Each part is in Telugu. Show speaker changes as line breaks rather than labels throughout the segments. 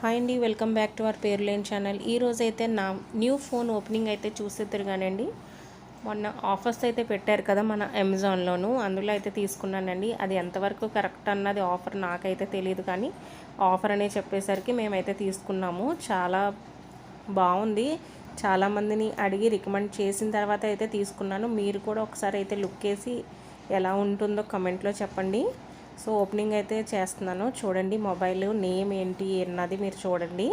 హాయ్ అండి వెల్కమ్ బ్యాక్ టు అవర్ పేరు లేని ఛానల్ ఈరోజు అయితే నా న్యూ ఫోన్ ఓపెనింగ్ అయితే చూసేద్దరు కానండి మొన్న ఆఫర్స్ అయితే పెట్టారు కదా మన అమెజాన్లోను అందులో అయితే తీసుకున్నానండి. అది ఎంతవరకు కరెక్ట్ అన్నది ఆఫర్ నాకైతే తెలియదు కానీ ఆఫర్ అనే చెప్పేసరికి మేమైతే తీసుకున్నాము. చాలా బాగుంది. చాలామందిని అడిగి రికమెండ్ చేసిన తర్వాత అయితే తీసుకున్నాను. మీరు కూడా ఒకసారి అయితే లుక్ వేసి ఎలా ఉంటుందో కమెంట్లో చెప్పండి. సో ఓపెనింగ్ అయితే చేస్తున్నాను. చూడండి మొబైల్ నేమ్ ఏంటి అన్నది మీరు చూడండి.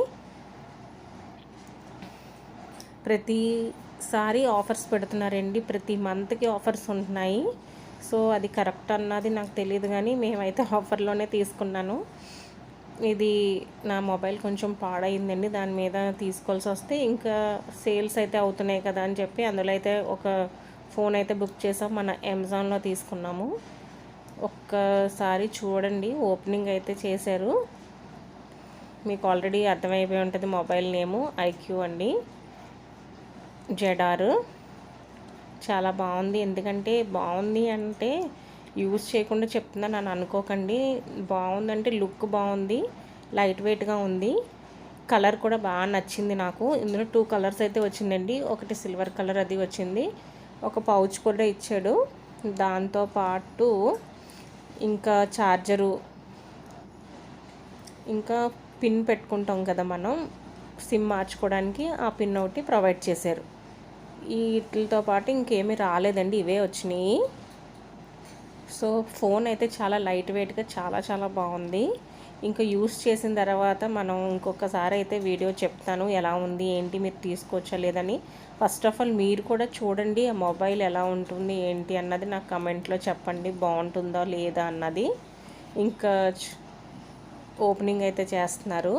ప్రతిసారి ఆఫర్స్ పెడుతున్నారండి. ప్రతి మంత్కి ఆఫర్స్ ఉంటున్నాయి. సో అది కరెక్ట్ అన్నది నాకు తెలియదు కానీ మేమైతే ఆఫర్లోనే తీసుకున్నాను. ఇది నా మొబైల్ కొంచెం పాడైందండి. దాని మీద తీసుకోవాల్సి వస్తే ఇంకా సేల్స్ అయితే అవుతున్నాయి కదా అని చెప్పి అందులో అయితే ఒక ఫోన్ అయితే బుక్ చేసాం. మన అమెజాన్లో తీసుకున్నాము. ఒక్కసారి చూడండి. ఓపెనింగ్ అయితే చేశారు. మీకు ఆల్రెడీ అర్థమైపోయి ఉంటుంది మొబైల్ నేము. ఐక్యూ అండి. జెడార్. చాలా బాగుంది. ఎందుకంటే బాగుంది అంటే యూజ్ చేయకుండా చెప్తుందని అని అనుకోకండి. బాగుందంటే లుక్ బాగుంది. లైట్ వెయిట్గా ఉంది. కలర్ కూడా బాగా నచ్చింది నాకు. ఇందులో టూ కలర్స్ అయితే వచ్చిందండి. ఒకటి సిల్వర్ కలర్ అది వచ్చింది. ఒక పౌచ్ కూడా ఇచ్చాడు. దాంతో పాటు ఇంకా ఛార్జరు ఇంకా పిన్ పెట్టుకుంటాం కదా మనం సిమ్ మార్చుకోవడానికి ఆ పిన్ ఒకటి ప్రొవైడ్ చేశారు. వీటితో పాటు ఇంకేమీ రాలేదండి ఇవే వచ్చినాయి. సో ఫోన్ అయితే చాలా లైట్ వెయిట్గా చాలా చాలా బాగుంది. ఇంకా యూస్ చేసిన తర్వాత మనం ఇంకొకసారి అయితే వీడియో చెప్తాను ఎలా ఉంది ఏంటి మీరు తీసుకోవచ్చా లేదని. ఫస్ట్ ఆఫ్ ఆల్ మీరు కూడా చూడండి ఆ మొబైల్ ఎలా ఉంటుంది ఏంటి అన్నది నాకు కమెంట్లో చెప్పండి బాగుంటుందా లేదా అన్నది. ఇంకా ఓపెనింగ్ అయితే చేస్తున్నారు.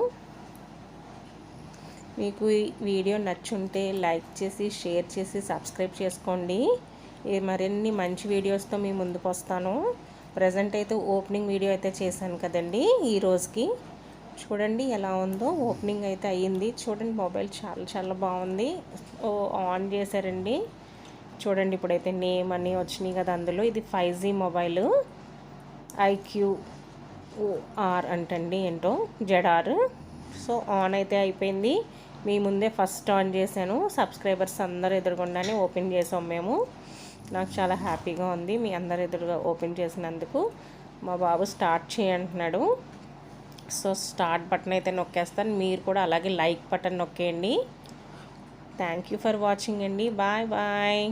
మీకు ఈ వీడియో నచ్చుంటే లైక్ చేసి షేర్ చేసి సబ్స్క్రైబ్ చేసుకోండి. మరిన్ని మంచి వీడియోస్తో మీ ముందుకు వస్తాను ప్రజెంట్ అయితే ఓపెనింగ్ వీడియో అయితే చేశాను కదండి ఈ రోజుకి. చూడండి ఎలా ఉందో ఓపెనింగ్ అయితే అయ్యింది. చూడండి మొబైల్ చాలా చాలా బాగుంది. ఓ ఆన్ చేశారండి. చూడండి ఇప్పుడైతే నేమ్ అన్నీ వచ్చినాయి కదా అందులో. ఇది five G mobile. IQOO R అంటండి ఏంటో జెడార్. సో ఆన్ అయితే అయిపోయింది. మీ ముందే ఫస్ట్ ఆన్ చేశాను. సబ్స్క్రైబర్స్ అందరు ఎదురుగుండానే ఓపెన్ చేసాం మేము. నాకు చాలా హ్యాపీగా ఉంది. మీ అందరు ఎదురుగా ఓపెన్ చేసినందుకు మా బాబు స్టార్ట్ చేయంటున్నాడు సో స్టార్ట్ బటన్ అయితే నొక్కేస్తాను. మీరు కూడా అలాగే లైక్ బటన్ నొక్కేయండి. థ్యాంక్ యూ ఫర్ వాచింగ్ అండి. Bye bye.